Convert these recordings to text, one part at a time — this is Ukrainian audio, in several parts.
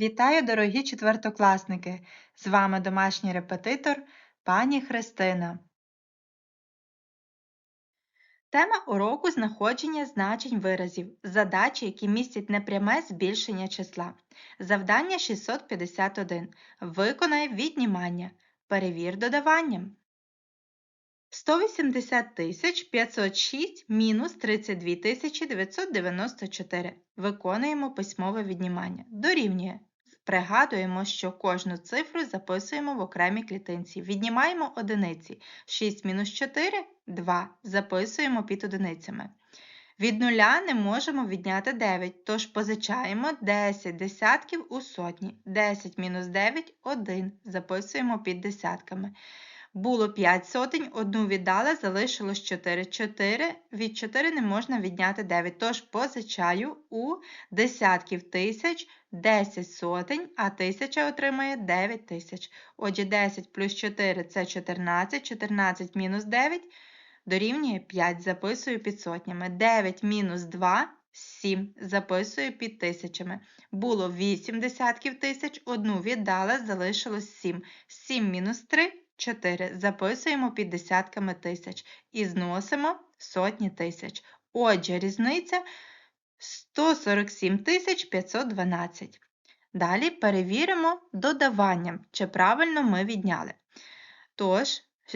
Вітаю, дорогі четвертокласники! З вами домашній репетитор пані Христина. Тема уроку знаходження значень виразів, задачі, які містять непряме збільшення числа. Завдання 651. Виконай віднімання. Перевір додаванням. 180 506 мінус 32 994. Виконуємо письмове віднімання. Дорівнює. Пригадуємо, що кожну цифру записуємо в окремій клітинці. Віднімаємо одиниці. 6 мінус 4 2. Записуємо під одиницями. Від нуля не можемо відняти 9, тож позичаємо 10 десятків у сотні. 10 мінус 9 1. Записуємо під десятками. Було 5 сотень, одну віддали, залишилось 4. 4. Від 4 не можна відняти 9, тож позичаю у десятків тисяч 10 сотень, а тисяча отримає 9 тисяч. Отже, 10 плюс 4 це 14, 14 мінус 9 дорівнює 5, записую під сотнями. 9 мінус 2 7, записую під тисячами. Було 8 десятків тисяч, одну віддала, залишилось 7. 7 мінус 3 4. Записуємо під десятками тисяч і зносимо сотні тисяч. Отже, різниця 147 512. Далі перевіримо додаванням, чи правильно ми відняли. Тож,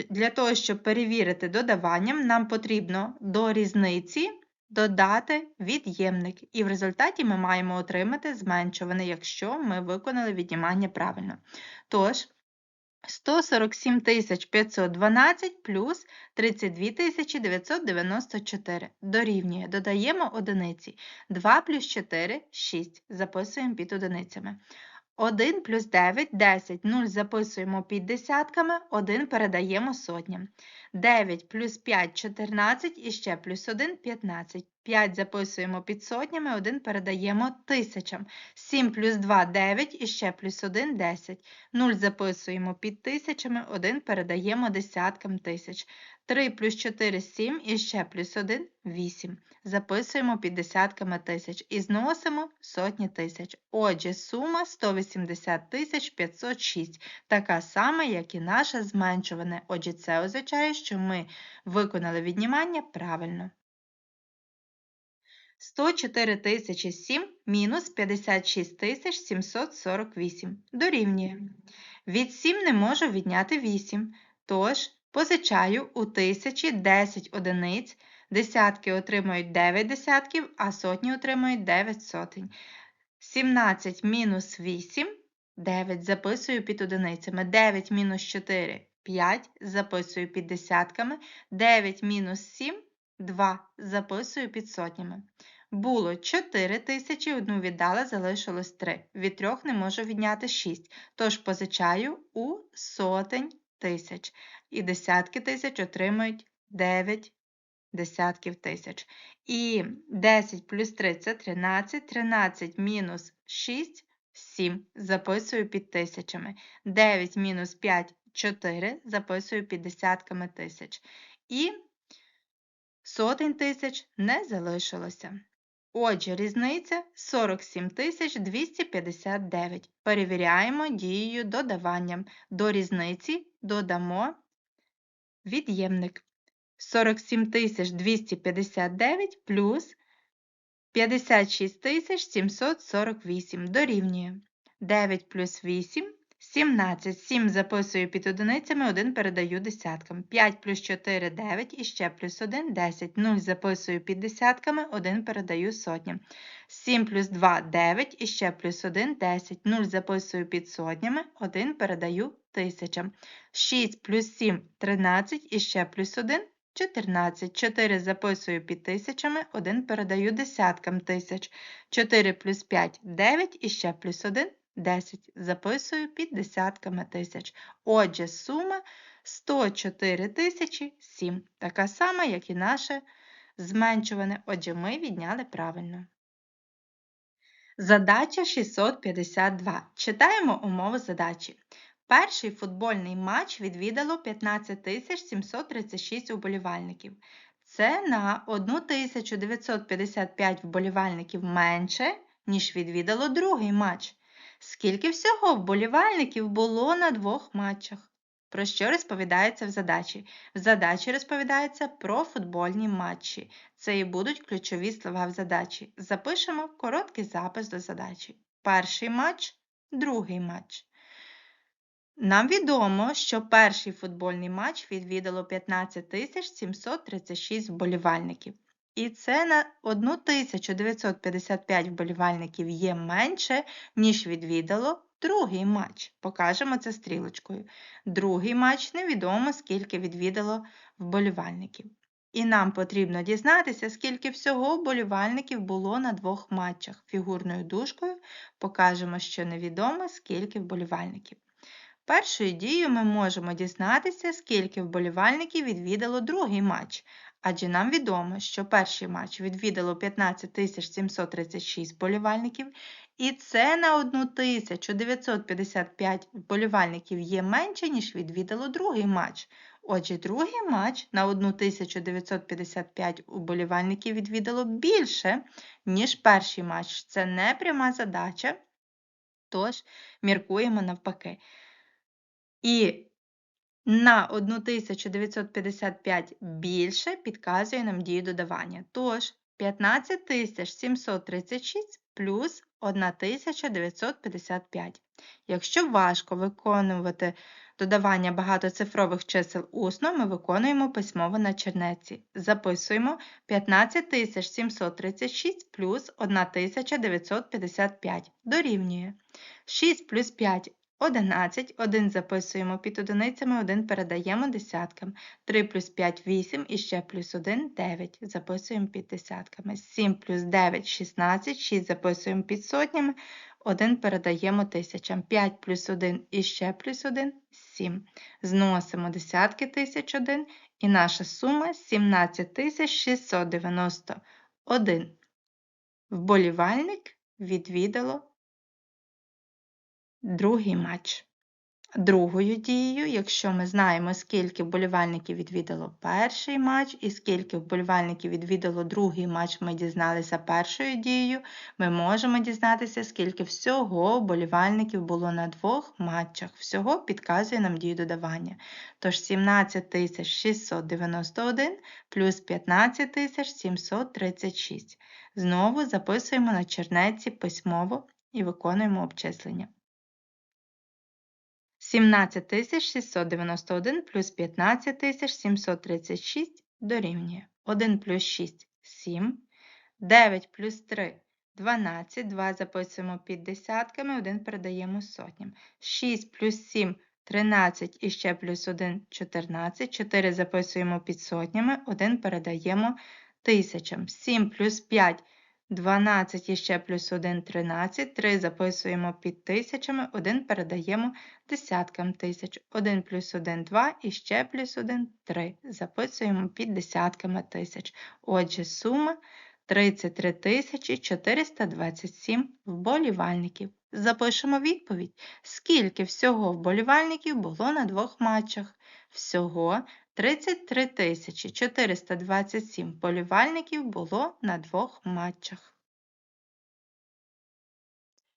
для того, щоб перевірити додаванням, нам потрібно до різниці додати від'ємник. І в результаті ми маємо отримати зменшуване, якщо ми виконали віднімання правильно. Тож, 147 512 плюс 32 994 дорівнює. Додаємо одиниці. 2 плюс 4 6. Записуємо під одиницями. 1 плюс 9 10. 0 записуємо під десятками, 1 передаємо сотням. 9 плюс 5 14 і ще плюс 1 15. 5 записуємо під сотнями, 1 передаємо тисячам. 7 плюс 2 9 і ще плюс 1 10. 0 записуємо під тисячами, 1 передаємо десяткам тисяч. 3 плюс 4 7 і ще плюс 1 8. Записуємо під десятками тисяч і зносимо сотні тисяч. Отже, сума 180 506, така сама, як і наше зменшуване. Отже, це означає, що ми виконали віднімання правильно. 104 007 мінус 56 748 дорівнює. Від 7 не можу відняти 8, тож позичаю у тисячі 10 одиниць, десятки отримують 9 десятків, а сотні отримують 9 сотень. 17 мінус 8, 9 записую під одиницями, 9 мінус 4 5 записую під десятками, 9 мінус 7 2 записую під сотнями. Було 4 тисячі, одну віддала, залишилось 3. Від трьох не можу відняти 6, тож позичаю у сотень тисяч. І десятки тисяч отримують 9 десятків тисяч. І 10 плюс 3 це 13, 13 мінус 6 7. Записую під тисячами. 9 мінус 5 4. Записую під десятками тисяч. І сотень тисяч не залишилося. Отже, різниця 47 259. Перевіряємо дією додаванням. До різниці додамо від'ємник. 47 259 плюс 56 748 дорівнює. 9 плюс 8 17. 7 записую під одиницями, 1 передаю десяткам. 5 плюс 4 9 і ще плюс 1 10. 0 записую під десятками, 1 передаю сотням. 7 плюс 2 9 і ще плюс 1 10. 0 записую під сотнями, 1 передаю тисячам. 6 плюс 7 13 і ще плюс 1 14. 4 записую під тисячами, 1 передаю десяткам тисяч. 4 плюс 5 9 і ще плюс 1 10. Записую під десятками тисяч. Отже, сума 104 тисячі 7. Така сама, як і наше зменшуване. Отже, ми відняли правильно. Задача 652. Читаємо умови задачі. Перший футбольний матч відвідало 15 736 уболівальників. Це на 1955 вболівальників менше, ніж відвідало другий матч. Скільки всього вболівальників було на двох матчах? Про що розповідається в задачі? В задачі розповідається про футбольні матчі. Це і будуть ключові слова в задачі. Запишемо короткий запис до задачі. Перший матч, другий матч. Нам відомо, що перший футбольний матч відвідало 15 736 вболівальників. І це на 1955 вболівальників є менше, ніж відвідало другий матч. Покажемо це стрілочкою. Другий матч невідомо, скільки відвідало вболівальників. І нам потрібно дізнатися, скільки всього вболівальників було на двох матчах. Фігурною дужкою покажемо, що невідомо, скільки вболівальників. Першою дією ми можемо дізнатися, скільки вболівальників відвідало другий матч, адже нам відомо, що перший матч відвідало 15 736 вболівальників, і це на 1955 вболівальників є менше, ніж відвідало другий матч. Отже, другий матч на 1955 вболівальників відвідало більше, ніж перший матч. Це не пряма задача, тож міркуємо навпаки. І на 1955 більше підказує нам дію додавання. Тож 15736 плюс 1955. Якщо важко виконувати додавання багатоцифрових чисел усно, ми виконуємо письмово на чернеці. Записуємо 15736 плюс 1955. Дорівнює 6 плюс 5 11, 1 записуємо під одиницями, 1 передаємо десяткам. 3 плюс 5 8 і ще плюс 1 9. Записуємо під десятками. 7 плюс 9 16, 6 записуємо під сотнями, 1 передаємо тисячам. 5 плюс 1 і ще плюс 1 7. Зносимо десятки тисяч 1 і наша сума 17 691. Вболівальник відвідало другий матч. Другою дією, якщо ми знаємо, скільки вболівальників відвідало перший матч і скільки вболівальників відвідало другий матч, ми дізналися першою дією, ми можемо дізнатися, скільки всього вболівальників було на двох матчах. Всього підказує нам дію додавання. Тож 17 691 плюс 15 736. Знову записуємо на чернеці письмово і виконуємо обчислення. 17691 плюс 15736 дорівнює 1 плюс 6 7, 9 плюс 3 12, 2 записуємо під десятками, 1 передаємо сотням. 6 плюс 7 13 і ще плюс 1 14, 4 записуємо під сотнями, 1 передаємо тисячам. 7 плюс 5 12 і ще плюс 1 13, 3 записуємо під тисячами, 1 передаємо десяткам тисяч, 1 плюс 1 2 і ще плюс 1 3. Записуємо під десятками тисяч. Отже, сума 33 тисячі 427 вболівальників. Запишемо відповідь, скільки всього вболівальників було на двох матчах. Всього 33 тисячі 427 полювальників було на двох матчах.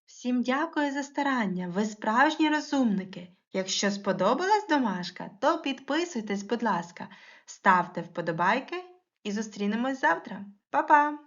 Всім дякую за старання, ви справжні розумники. Якщо сподобалась домашка, то підписуйтесь, будь ласка, ставте вподобайки і зустрінемось завтра. Па-па!